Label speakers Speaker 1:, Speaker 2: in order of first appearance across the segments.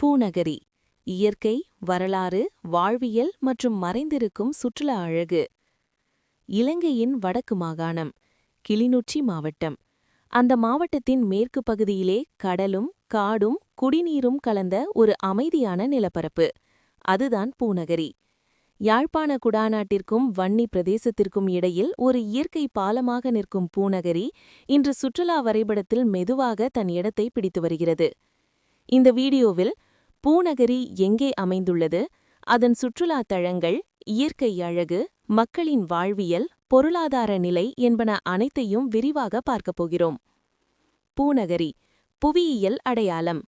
Speaker 1: பூநகரி இயற்கை வரலாறு வாழ்வியல் மற்றும் மறைந்திருக்கும் சுற்றுலா அழகு. இலங்கையின் வடக்கு மாகாணம் கிளிநொச்சி மாவட்டம். அந்த மாவட்டத்தின் மேற்கு பகுதியிலே கடலும் காடும் குடிநீரும் கலந்த ஒரு அமைதியான நிலப்பரப்பு. அதுதான் பூநகரி. யாழ்ப்பாண குடாநாட்டிற்கும் வன்னி பிரதேசத்திற்கும் இடையில் ஒரு இயற்கை பாலமாக நிற்கும் பூநகரி இன்று சுற்றுலா வரைபடத்தில் மெதுவாக தன் இடத்தை பிடித்து வருகிறது. இந்த வீடியோவில் பூநகரி எங்கே அமைந்துள்ளது? அதன் சுற்றுலா தளங்கள் இயற்கை அழகு மக்களின் வாழ்வியல் பொருளாதார நிலை என்பன அனைத்தையும் விரிவாக பார்க்கப் போகிறோம். பூநகரி புவியியல் அடையாளம்.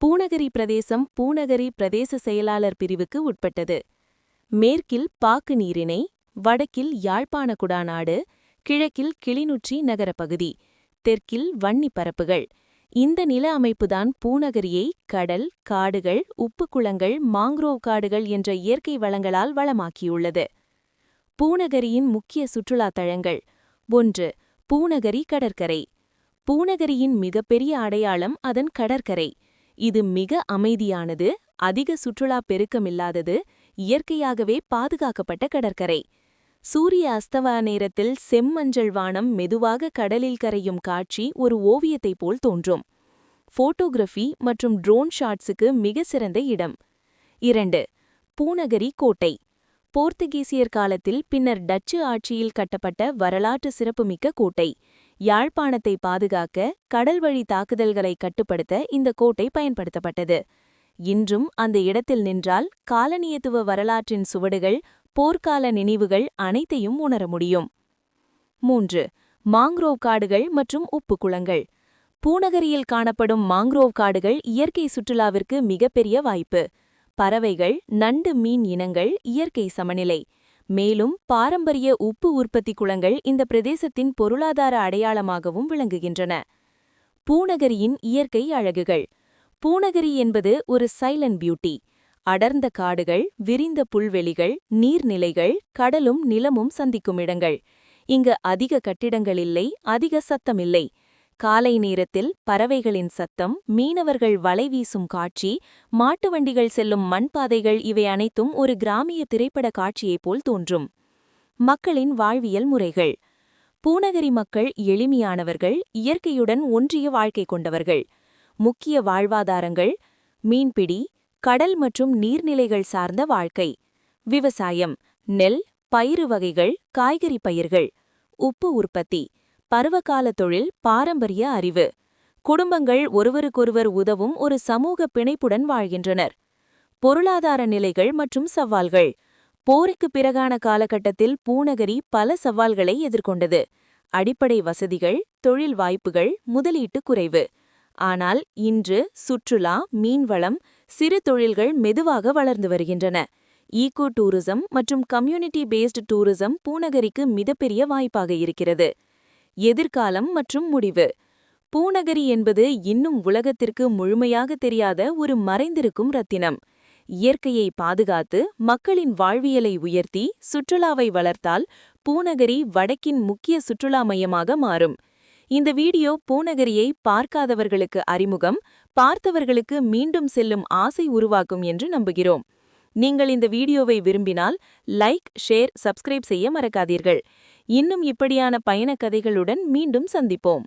Speaker 1: பூநகரி பிரதேசம் பூநகரி பிரதேச செயலாளர் பிரிவுக்கு உட்பட்டது. மேற்கில் பாக்கு நீரிணை வடக்கில் யாழ்ப்பாண குடாநாடு கிழக்கில் கிளிநொச்சி நகரப்பகுதி தெற்கில் வன்னி பரப்புகள். இந்த நில அமைப்புதான் பூநகரியை கடல் காடுகள் உப்பு குளங்கள் மாங்க்ரோவ் காடுகள் என்ற இயற்கை வளங்களால் வளமாக்கியுள்ளது. பூநகரியின் முக்கிய சுற்றுலா தளங்கள் ஒன்று பூநகரி கடற்கரை. பூநகரியின் மிகப்பெரிய அடையாளம் அதன் கடற்கரை. இது மிக அமைதியானது அதிக சுற்றுலா பெருக்கமில்லாதது இயற்கையாகவே பாதுகாக்கப்பட்ட கடற்கரை. சூரிய அஸ்தவா நேரத்தில் செம்மஞ்சள் வானம் மெதுவாக கடலில் கரையும் காட்சி ஒரு ஓவியத்தைப் போல் தோன்றும். போட்டோகிராஃபி மற்றும் ட்ரோன் ஷாட்ஸுக்கு மிக சிறந்த இடம். இரண்டு பூநகரி கோட்டை. போர்த்துகீசியர் காலத்தில் பின்னர் டச்சு ஆட்சியில் கட்டப்பட்ட வரலாற்று சிறப்புமிக்க கோட்டை. யாழ்ப்பாணத்தை பாதுகாக்க கடல்வழி தாக்குதல்களை கட்டுப்படுத்த இந்த கோட்டை பயன்படுத்தப்பட்டது. இன்றும் அந்த இடத்தில் நின்றால் காலனியத்துவ வரலாற்றின் சுவடுகள் போர்க்கால நினைவுகள் அனைத்தையும் உணர முடியும். மூன்று மாங்க்ரோவ் காடுகள் மற்றும் உப்பு குளங்கள். பூநகரியில் காணப்படும் மாங்க்ரோவ் காடுகள் இயற்கை சுற்றுலாவிற்கு மிகப்பெரிய வாய்ப்பு. பறவைகள் நண்டு மீன் இனங்கள் இயற்கை சமநிலை. மேலும் பாரம்பரிய உப்பு உற்பத்தி குளங்கள் இந்த பிரதேசத்தின் பொருளாதார அடையாளமாகவும் விளங்குகின்றன. பூநகரியின் இயற்கை அழகுகள். பூநகரி என்பது ஒரு சைலண்ட் பியூட்டி. அடர்ந்த காடுகள் விரிந்த புல்வெளிகள் நீர்நிலைகள் கடலும் நிலமும் சந்திக்கும் இடங்கள். இங்கு அதிக கட்டிடங்கள் இல்லை அதிக சத்தமில்லை. காலை நேரத்தில் பறவைகளின் சத்தம் மீனவர்கள் வலை வீசும் காட்சி மாட்டு வண்டிகள் செல்லும் மண்பாதைகள் இவை அனைத்தும் ஒரு கிராமிய திரைப்பட காட்சியைப் போல் தோன்றும். மக்களின் வாழ்வியல் முறைகள். பூநகரி மக்கள் எளிமையானவர்கள் இயற்கையுடன் ஒன்றிய வாழ்க்கை கொண்டவர்கள். முக்கிய வாழ்வாதாரங்கள். மீன்பிடி கடல் மற்றும் நீர்நிலைகள் சார்ந்த வாழ்க்கை. விவசாயம் நெல் பயிறு வகைகள் காய்கறி பயிர்கள் உப்பு உற்பத்தி பருவகால தொழில் பாரம்பரிய அறிவு. குடும்பங்கள் ஒருவருக்கொருவர் உதவும் ஒரு சமூக பிணைப்புடன் வாழ்கின்றனர். பொருளாதார நிலைகள் மற்றும் சவால்கள். போருக்கு பிறகான காலகட்டத்தில் பூநகரி பல சவால்களை எதிர்கொண்டது. அடிப்படை வசதிகள் தொழில் வாய்ப்புகள் முதலீட்டு குறைவு. ஆனால் இன்று சுற்றுலா மீன்வளம் சிறு தொழில்கள் மெதுவாக வளர்ந்து வருகின்றன. ஈகோ டூரிசம் மற்றும் கம்யூனிட்டி பேஸ்டு டூரிசம் பூநகரிக்கு மிகப்பெரிய வாய்ப்பாக இருக்கிறது. எதிர்காலம் மற்றும் முடிவு. பூநகரி என்பது இன்னும் உலகத்திற்கு முழுமையாக தெரியாத ஒரு மறைந்திருக்கும் ரத்தினம். இயற்கையை பாதுகாத்து மக்களின் வாழ்வியலை உயர்த்தி சுற்றுலாவை வளர்த்தால் பூநகரி வடக்கின் முக்கிய சுற்றுலா மையமாக மாறும். இந்த வீடியோ பூநகரியை பார்க்காதவர்களுக்கு அறிமுகம் பார்த்தவர்களுக்கு மீண்டும் செல்லும் ஆசை உருவாக்கும் என்று நம்புகிறோம். நீங்கள் இந்த வீடியோவை விரும்பினால் லைக் ஷேர் சப்ஸ்கிரைப் செய்ய மறக்காதீர்கள். இன்னும் இப்படியான பயண கதைகளுடன் மீண்டும் சந்திப்போம்.